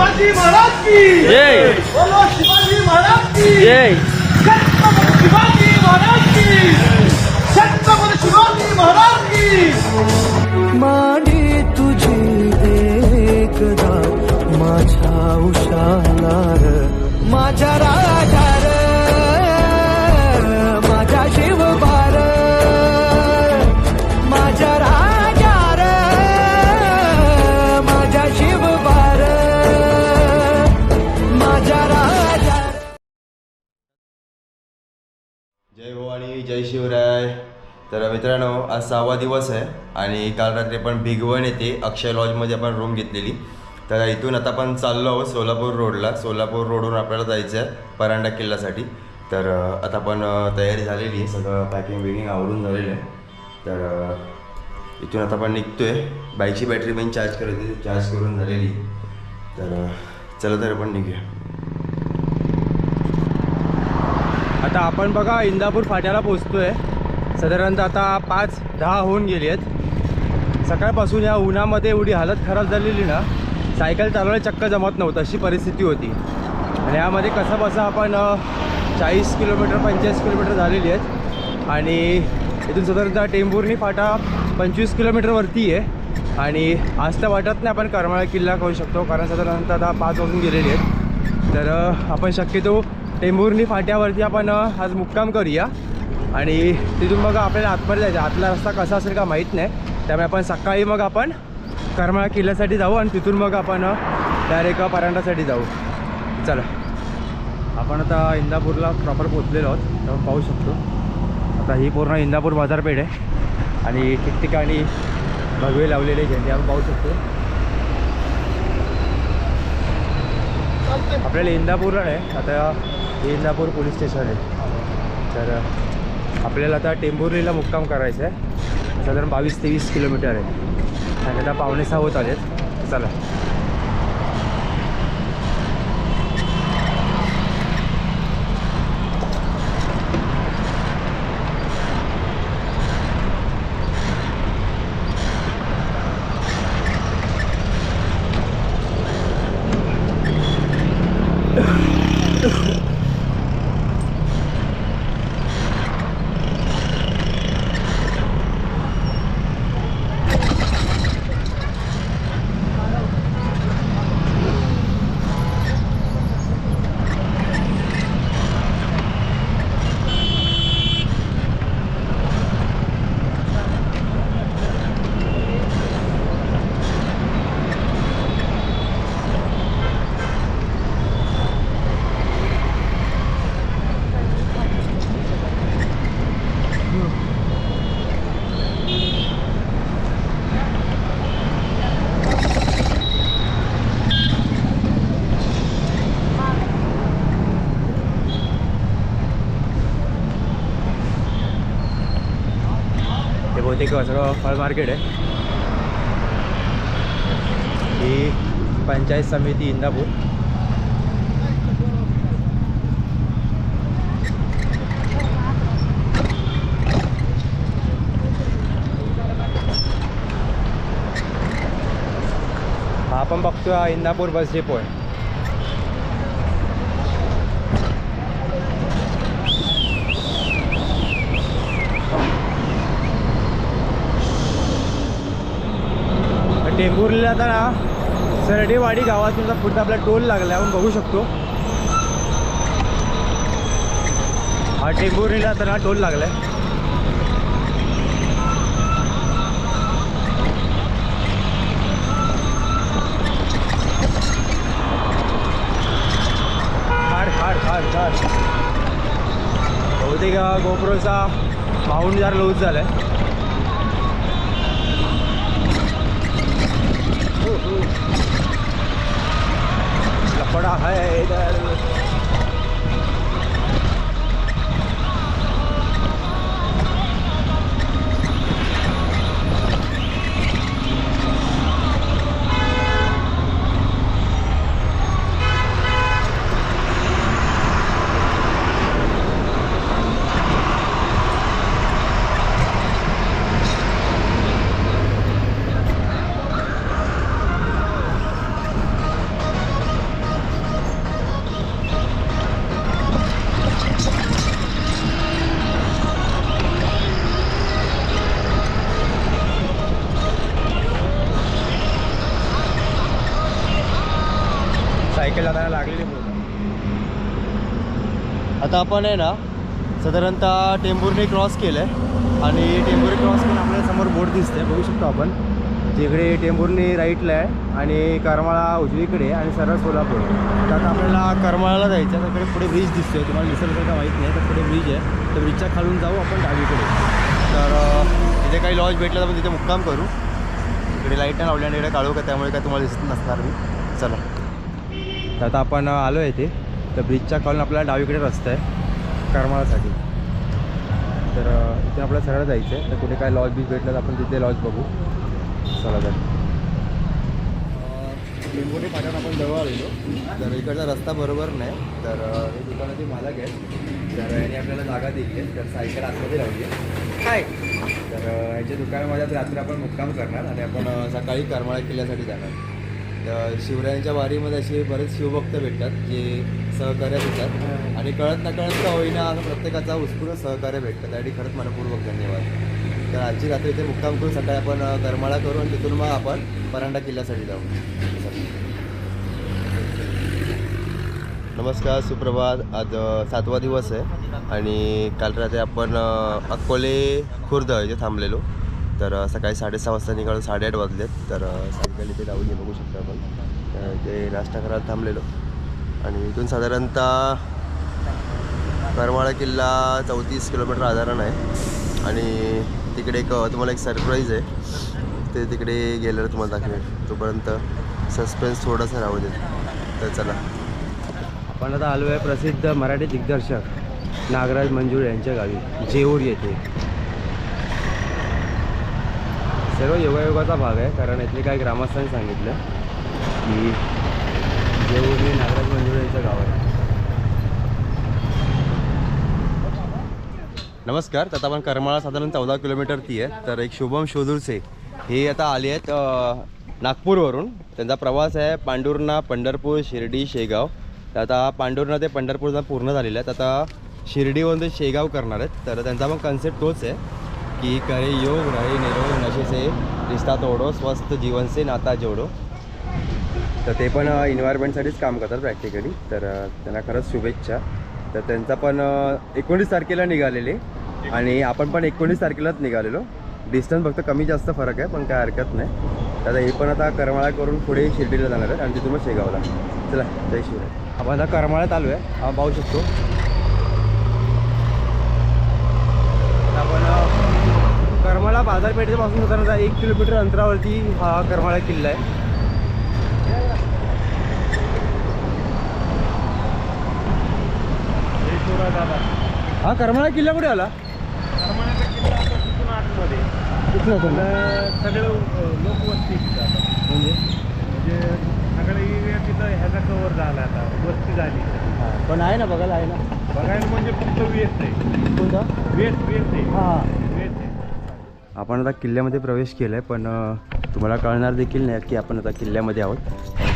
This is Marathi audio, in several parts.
शिवाजी महाराज की। जय। बोलो शिवाजी महाराज की। जय। छत्रपती शिवाजी महाराज की। छत्रपती शिवाजी महाराज की। मांडी तुझी एकदा माझ्या उशालार माझ्या राजार जय हो आणि जय शिवराय. तर मित्रांनो आज सहावा दिवस आहे आणि काल रात्री आपण भिगवण येते. अक्षय लॉजमध्ये आपण रूम घेतलेली. तर इथून आता आपण चाललो आहोत सोलापूर रोडला. सोलापूर रोडवरून आपल्याला जायचं आहे परांडा किल्ल्यासाठी. तर आता आपण तयारी झालेली आहे. सगळं पॅकिंग बिकिंग आवडून झालेलं आहे. तर इथून आता आपण निघतो आहे बाईकची बॅटरी मेन चार्ज करायची चार्ज करून झालेली. तर चला तर आपण निघूया. आता आपण बघा इंदापूर फाट्याला पोचतो आहे साधारणतः आता पाच दहा होऊन गेली आहेत. सकाळपासून या उन्हामध्ये एवढी हालत खराब झालेली ना सायकल चालवायला चक्क जमत नव्हतं अशी परिस्थिती होती. आणि यामध्ये कसं बसं आपण चाळीस किलोमीटर पंचेचाळीस किलोमीटर झालेली आहेत. आणि इथून साधारणतः टेंभुर्णी फाटा पंचवीस किलोमीटरवरती आहे. आणि आज तर वाटत नाही आपण करमाळा किल्ला करू शकतो कारण साधारणतः आता पाच वाजून गेलेली आहेत. तर आपण शक्यतो टेंभुर्णी फाट्यावरती आपण आज मुक्काम करूया. आणि तिथून मग आपल्याला आतमध्ये जायचं आतला रस्ता कसा असेल का माहीत नाही. त्यामुळे आपण सकाळी मग आपण करमाळा किल्ल्यासाठी जाऊ आणि तिथून मग आपण डायरेक्ट परांडासाठी जाऊ. चला. आपण आता इंदापूरला प्रॉपर पोचलेलो आहोत. तर पाहू शकतो. आता ही पूर्ण इंदापूर बाजारपेठ आहे. आणि ठिकठिकाणी भगवे लावलेले झेंडे आपण पाहू शकतो. आपल्याला इंदापूरला आहे आता हे इंदापूर पोलीस स्टेशन आहे. तर आपल्याला आता टेंभुर्लीला मुक्काम करायचं आहे. साधारण बावीस तेवीस किलोमीटर आहे. आणि आता पावणे सहा होत आलेत. चला. हे फळ मार्केट आहे. ही पंचायत समिती इंदापूर. हा आपण बघतोय हा इंदापूर बस डेपो आहे. टेंभुर्लीला तर ना सरडेवाडी गावातून पुढचा आपला टोल लागला आपण बघू शकतो. हा टेंभुर्लीला तर ना टोल लागलाय हाड बहुतेक गोप्रोचा माऊंट जरा लूज झालाय. बड़ा है इधर. सायकल जाताना लागलेली पूर्ण. आता आपण आहे ना साधारणतः टेंभुर्णी क्रॉस केलं आहे आणि टेंभुर्णी क्रॉस करून आपल्यासमोर बोट दिसते बघू शकतो आपण. तिकडे टेंभुर्णी राईटला आहे आणि करमाळा उजवीकडे आहे आणि सरळ सोलापूर. तर आता आपल्याला करमाळाला जायचं आहे. तिकडे पुढे ब्रिज दिसतोय. तुम्हाला दिसेल का माहीत नाही तर पुढे ब्रिज आहे. तर ब्रिजच्या खालून जाऊ आपण डावीकडे. तर तिथे काही लॉज भेटलं तर आपण तिथे मुक्काम करू. इकडे लाइट नाही लावली आणि इकडे काढू का त्यामुळे काय तुम्हाला दिसत नसणार मी चला. तर आता आपण आलो आहे इथे. तर ब्रिजच्या खालून आपल्याला डावीकडे रस्ता आहे करमाळासाठी. तर इथे आपल्याला सरळ जायचं आहे तर कुठे काय लॉज बीज भेटलं तर आपण तिथे लॉज बघू. चला तर. लिंबोटी फाट्यावर आपण जवळ आलेलो. तर इकडचा रस्ता बरोबर नाही. तर हे दुकानाचे मालक आहेत. तर याने आपल्याला जागा दिली आहे. तर सायकल आतमध्ये लावली आहे काय तर याच्या दुकानामध्ये आज रात्री आपण मुक्काम करणार आणि आपण सकाळी करमाळा किल्ल्यासाठी जाणार. शिवरायांच्या वारीमध्ये असे बरेच शिवभक्त भेटतात जे सहकार्य देतात आणि कळत नकळत का होईना असं प्रत्येकाचा उत्स्फूर्त सहकार्य भेटतं. त्यासाठी खरंच मनपूर्वक धन्यवाद. तर आजची रात्री इथे मुक्काम करून सकाळी आपण करमाळा करू आणि तिथून मग आपण परांडा किल्ल्यासाठी जाऊ. नमस्कार सुप्रभात. आज सातवा दिवस आहे. आणि काल रात्री आपण अकोले खुर्द इथे थांबलेलो. तर सकाळी साडेसहा वाजता निघालो साडेआठ वाजलेत. तर अ, सायकल इथे लावली बघू शकतो आपण. ते नाश्ता करायला थांबलेलो. आणि इथून साधारणतः करमाळा किल्ला चौतीस किलोमीटर आधारण आहे. आणि तिकडे एक तुम्हाला एक सरप्राईज आहे. ते तिकडे गेल्यावर तुम्हाला दाखवेल. तोपर्यंत सस्पेन्स थोडासा राहू देत. तर चला. आपण आता आलो आहे प्रसिद्ध मराठी दिग्दर्शक नागराज मंजूळ यांच्या गावी जेऊर येथे. सर्व योगायोगाचा भाग आहे कारण इथले काही ग्रामस्थांनी सांगितलं की जेऊर नागराज मंजुळे यांचं गाव आहे. नमस्कार तर आता आपण करमाळा साधारण चौदा किलोमीटर ती आहे. तर एक शुभम शोधूरचे हे आता आले आहेत नागपूरवरून. त्यांचा प्रवास आहे पांडुर्णा पंढरपूर शिर्डी शेगाव. तर आता पांडुर्णा ते पंढरपूरचा पूर्ण झालेलं आहे. तर आता शिर्डीवरून ते शेगाव करणार आहेत. तर त्यांचा पण कन्सेप्ट तोच आहे. की करे योग रहे निरोग नशे से। रिश्ता तोडो स्वस्थ जीवन से नाता जोडो। तर ते पण इन्व्हायरमेंटसाठीच काम करतात प्रॅक्टिकली तर त्यांना खरंच शुभेच्छा. तर त्यांचा पण एकोणीस तारखेला निघालेले. आणि आपण पण एकोणीस तारखेलाच निघालेलो. डिस्टन्स फक्त कमी जास्त फरक आहे पण काय हरकत नाही. तर आता हे पण आता करमाळा करून पुढे शिर्डीला जाणार आहेत. आणि तिथून मग शेगावला. चला जय शिवराय. आपण आता करमाळ्यात आलो आहे हा पाहू शकतो आता आपण अ, करमाळा बाजारपेठेपासून साधारणतः एक किलोमीटर अंतरावरती हा करमाळा किल्ला आहे. हा करमाळा किल्ला कुठे आला? कुठलं होतं सगळं लोकवस्ती म्हणजे? म्हणजे सगळं एरिया तिथं ह्याचा कवर झाला आता. वस्ती झाली. हा, पण आहे ना बघायला आहे ना. बघायला म्हणजे फक्त वेस्ट आहे. कोणता? वेस्ट वेस्ट आहे. हा. आपण आता किल्ल्यामध्ये प्रवेश केला आहे पण तुम्हाला कळणार देखील नाही की आपण आता किल्ल्यामध्ये आहोत.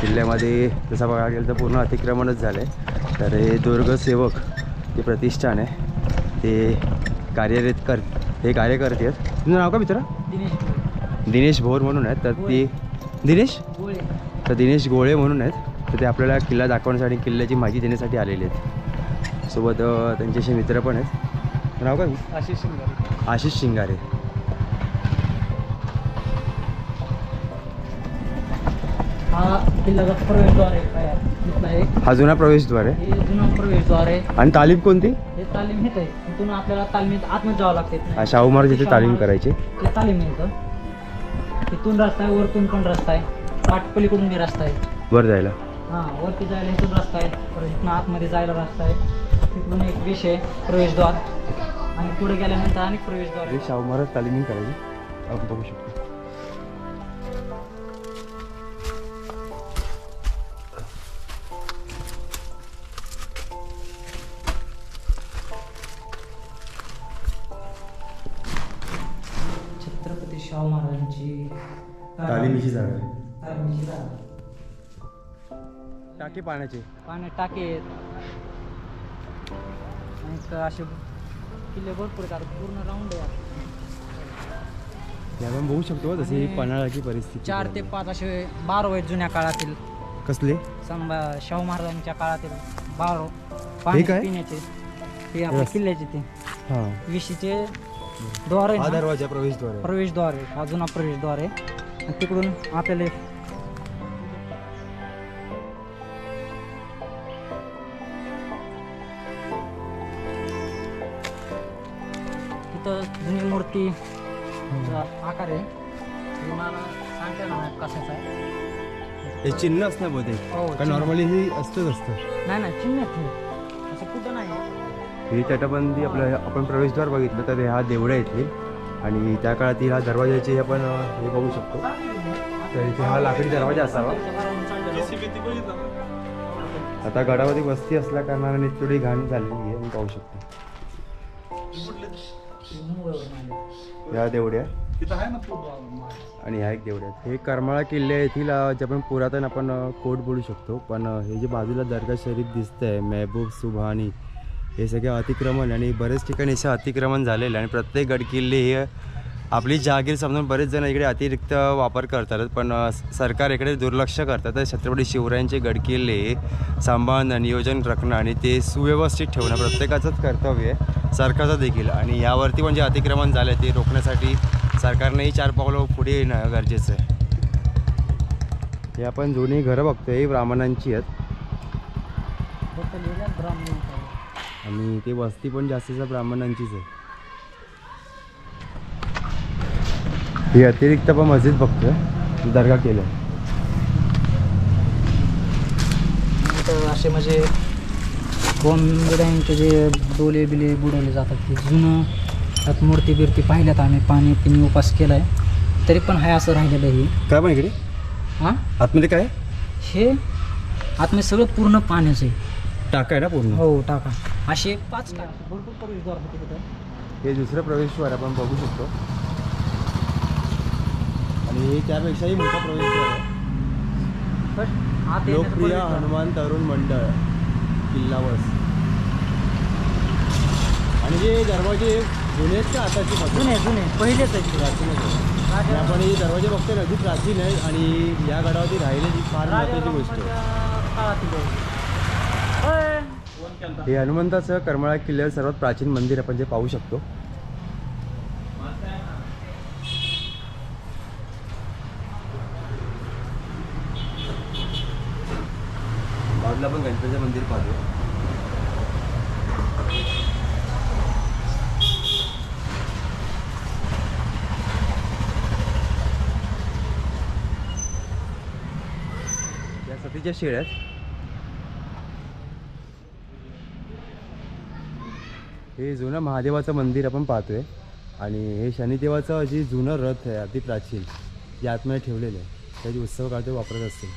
किल्ल्यामध्ये तसं बघायला गेलं तर पूर्ण अतिक्रमणच झालं आहे तर हे दुर्गसेवक जे प्रतिष्ठान आहे ते कार्यरत कर हे कार्य करते आहेत. तुझं नाव का मित्र? दिनेश भोर. म्हणून आहेत. तर ती दिनेश? तर दिनेश गोळे म्हणून आहेत. तर ते आपल्याला किल्ला दाखवण्यासाठी किल्ल्याची माहिती देण्यासाठी आलेले आहेत. सोबत त्यांच्याशी मित्र पण आहेत. नाव का आशिष शिंगारे. आशिष शिंगारे. किल्ल्याचा प्रवेशद्वार आहे. काय इथला एक. हा जुना प्रवेशद्वार आहे. हे जुनं प्रवेशद्वार आहे. आणि तालीम कोणती? हे तालीम आहे. तिथून आपल्याला तालमीत आतमध्ये जावं लागते. हा, शाहू महाराज इथे तालीम करायची. ते तालीम तिथून रस्ता आहे वरतून पण रस्ता आहे. पाटपलीकडून बी रस्ता आहे. वर जायला. हां वरती जायला इथून रस्ता आहे. परत इथून आतमध्ये जायला रस्ता आहे. तिथून एक विषय प्रवेशद्वार. आणि पुढे गेल्यानंतर अनेक प्रवेशद्वार हे आहे शाहू महाराज तालीम करायची. आपण बघू शकतो. तालिमीची जागा आहे. तालिमीची जागा. टाकी पाण्याची. पाण्यात टाके आहेत. आणि एक असे किल्ले भरपूर आहेत. आता पूर्ण राऊंड आहे. आता. हे आपण बघू शकतो जशी आणि पन्हाळाची परिस्थिती चार ते पाच असे बारो आहेत जुन्या काळातील. कसले? संभा शाहू महाराजांच्या काळातील बारो. पाणी काय? पिण्याचे. ते आपल्या. किल्ल्याचे ते. हां. विशीचे द्वार आहे हा ना, दरवाजा प्रवेशद्वार आहे. प्रवेशद्वार आहे. हा जुना प्रवेशद्वार आहे. तिकडून आपल्याला तिथं जुनी मूर्ती आकार आहे. हे मला सांगता येणार कशाचा आहे. हे चिन्ह असणार बहुतेक. हो, का चिन्ह. नॉर्मली हे असतंच असतं. नाही नाही चिन्ह. असं कुठं नाही ही तटबंदी आपलं आपण प्रवेशद्वार बघितलं तर हा देवळा येथील आणि त्या काळातील हा दरवाज्याचे आपण हे बघू शकतो. तर इथे हा लाकडी दरवाजा असावा. आता गडामध्ये वस्ती असल्या कारणाने थोडी घाण झालेली आहे मी पाहू शकतो. या देवड्या. आणि ह्या एक देवड्या हे करमाळा किल्ले येथील जे आपण पुरातन आपण कोट बोलू शकतो. पण हे जे बाजूला दर्गा शरीफ दिसतंय मेहबूब सुभानी हे सगळे अतिक्रमण आणि बरेच ठिकाणी असे अतिक्रमण झालेलं आणि प्रत्येक गडकिल्ले हे आपली जागीर समजून बरेच जण इकडे अतिरिक्त वापर करतात. पण सरकार इकडे दुर्लक्ष करतात. तर छत्रपती शिवरायांचे गडकिल्ले सांभाळणं नियोजन राखणं आणि ते सुव्यवस्थित ठेवणं प्रत्येकाचंच कर्तव्य आहे. सरकारचं देखील. आणि यावरती पण जे अतिक्रमण झालं ते रोखण्यासाठी सरकारनेही चार पावलं पुढे येणं गरजेचं आहे. हे आपण जुनी घरं बघतोय ब्राह्मणांची आहेत. आणि ते वस्ती पण जास्तीचा ब्राह्मणांचीच आहे. ही अतिरिक्त पण मस्जिद बघतोय दर्गा केलं असे म्हणजे कोंबड्यांचे जे डोले बिले बुडवले जातात ते जुनं त्यात मूर्ती बिर्ती पाहिल्यात आम्ही पाणी पिणी उपास केला आहे तरी पण हाय असं राहिलेलं आहे. हे. काय पण इकडे? हां? आतमध्ये काय? हे आतमध्ये सगळं पूर्ण पाण्याचं आहे. टाका आहे ना पूर्ण? हो टाका. असे पाच टाका. भरपूर प्रवेशद्वार होते तिथं. हे दुसरं प्रवेशद्वार आपण बघू शकतो. आणि हे त्यापेक्षाही मोठा प्रवेशद्वार आहे. पण आत येण्याचं लोकप्रिय प्रवेशद्वार. हनुमान तरुण मंडळ किल्लावस आणि जे दरवाजे जुने आहेत का आताची जुने जुने. पहिलेच आहे ते. प्राचीन आहेत. आणि आपण हे दरवाजे बघतोय ना अगदी प्राचीन आहे आणि या गडावरती राहिलेली फार महत्त्वाची गोष्ट आहे. काळातील आहे. हे हनुमंताचं करमाळा किल्ल्यावर सर्वात प्राचीन मंदिर आपण जे पाहू शकतो. बाजूला पण गणपतीचं मंदिर पाहतो. या सतीच्या शेळ्यात हे जुनं महादेवाचं मंदिर आपण पाहतोय. आणि हे शनिदेवाचं जे जुनं रथ आहे अति प्राचीन जे आतमध्ये ठेवलेलं आहे त्याची उत्सव काळ ते वापरत असतील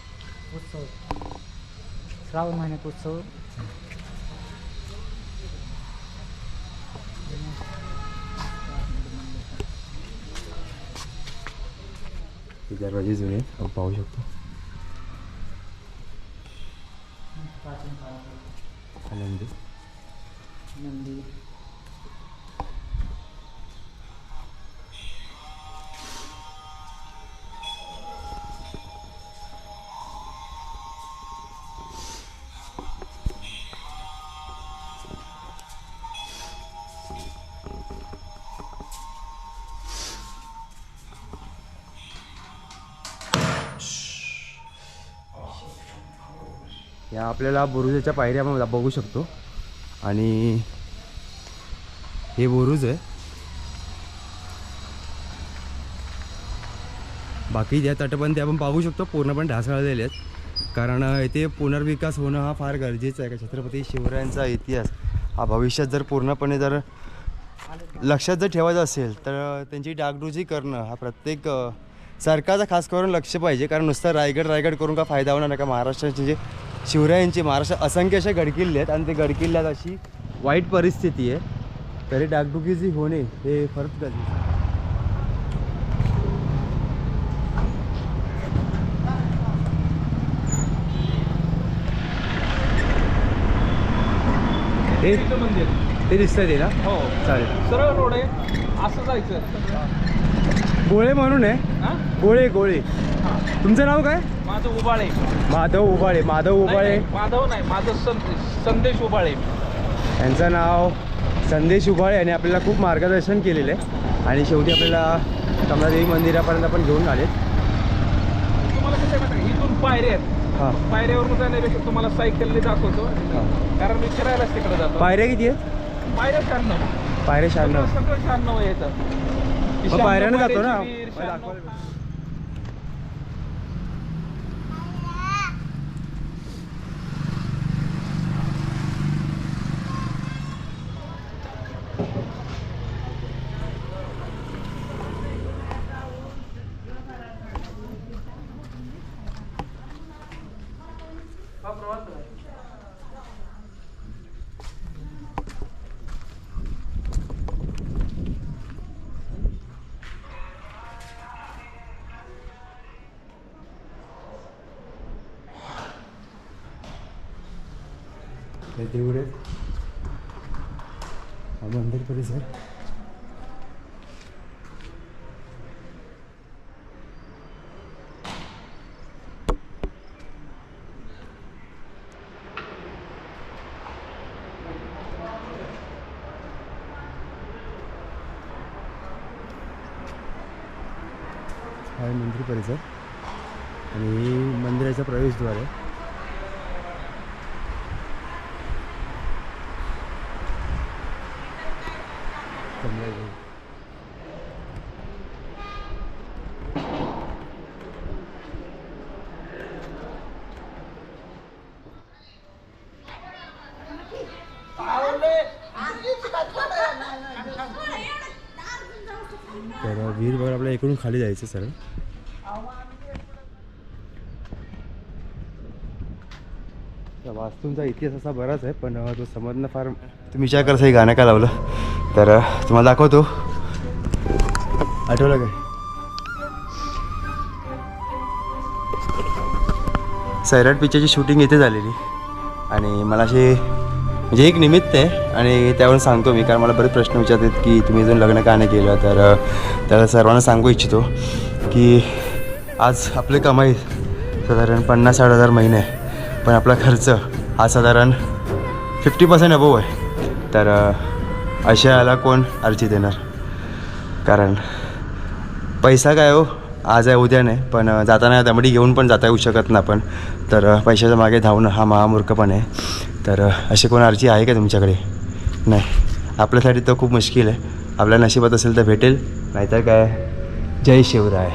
उत्सव. श्रावण महिन्यात उत्सव. दरवाजे जुने आपण पाहू शकतो. आनंदी नंदी या आपल्याला बुरुजाच्या पायऱ्या आपण बघू शकतो. आणि हे बुरुज आहे. बाकी ज्या तटबंदी आपण पाहू शकतो पूर्णपणे ढासळलेले आहेत. कारण इथे पुनर्विकास होणं हा फार गरजेचं आहे. का छत्रपती शिवरायांचा इतिहास हा भविष्यात जर पूर्णपणे जर लक्षात जर ठेवायचं असेल तर त्यांची डागडुजी करणं हा प्रत्येक सरकारचा खास करून लक्ष पाहिजे. कारण नुसतं रायगड रायगड करून का फायदा होणार नाही. का महाराष्ट्राचे जे शिवरायांची महाराष्ट्रात असंख्य असे गडकिल्ले आहेत आणि ते गडकिल्ल्यात अशी वाईट परिस्थिती आहे. तरी डागडुगी होणे हे गरजेचं आहे. हे मंदिर. ते दिसतंय ना हो. चालेल. सरळ रोड आहे. असं जायचं. गोळे म्हणून आहे. गोळे गोळे. तुमचं नाव काय? माझं उबाळे. माधव उबाळे माधव उबाळे. माधव नाही माझं संदेश संदेश उबाळे. यांचं नाव संदेश उबाळे यांनी आपल्याला खूप मार्गदर्शन केलेलं आहे. आणि शेवटी आपल्याला कमलादेवी मंदिरापर्यंत आपण घेऊन आलेत. तुम्हाला कसं? इथून पायऱ्या आहेत. पायऱ्यावरून जाण्यापेक्षा तुम्हाला सायकलने दाखवतो कारण मी फिरायलाच तिकडे जातो. पायऱ्या किती आहेत? पायऱ्या शहाण्णव. पायऱ्या शहाण्णव. शहाण्णव शहाण्णव पायऱ्यानं जातो ना. हे देऊळ आहेत हा मंदिर परिसर हा आहे मंदिर परिसर आणि मंदिराचा प्रवेशद्वार आहे कमलादेवी तर वीर बघा आपल्याला इकडून खाली जायचं त्या वास्तूंचा इतिहास असा बराच आहे पण तो समजणं फार तुम्ही विचार करता हे गाणं का लावलं. तर तुम्हाला दाखवतो. आठवलं काय? सैराट पिक्चरची शूटिंग इथे झालेली. आणि मला अशी म्हणजे एक निमित्त आहे. आणि त्यावरून सांगतो मी कारण मला बरेच प्रश्न विचारतात की तुम्ही अजून लग्न का नाही केलं? तर त्याला सर्वांना सांगू इच्छितो की आज आपली कमाई साधारण पन्नास साठ हजार महिने आहे. पण आपला खर्च हा साधारण फिफ्टी पर्सेंट अबोव आहे. तर अशाला अशा कोण अर्जी देणार? कारण पैसा काय हो? आज आहे उद्या नाही. पण जाताना दमडी घेऊन पण जाता येऊ शकत ना आपण. तर पैशाच्या मागे धावणं हा महामूर्खपण आहे. तर अशी कोण अर्जी आहे का तुमच्याकडे? नाही. आपल्यासाठी तर खूप मुश्किल आहे. आपल्या नशिबात असेल तर भेटेल. नाहीतर काय? जय शिवराय.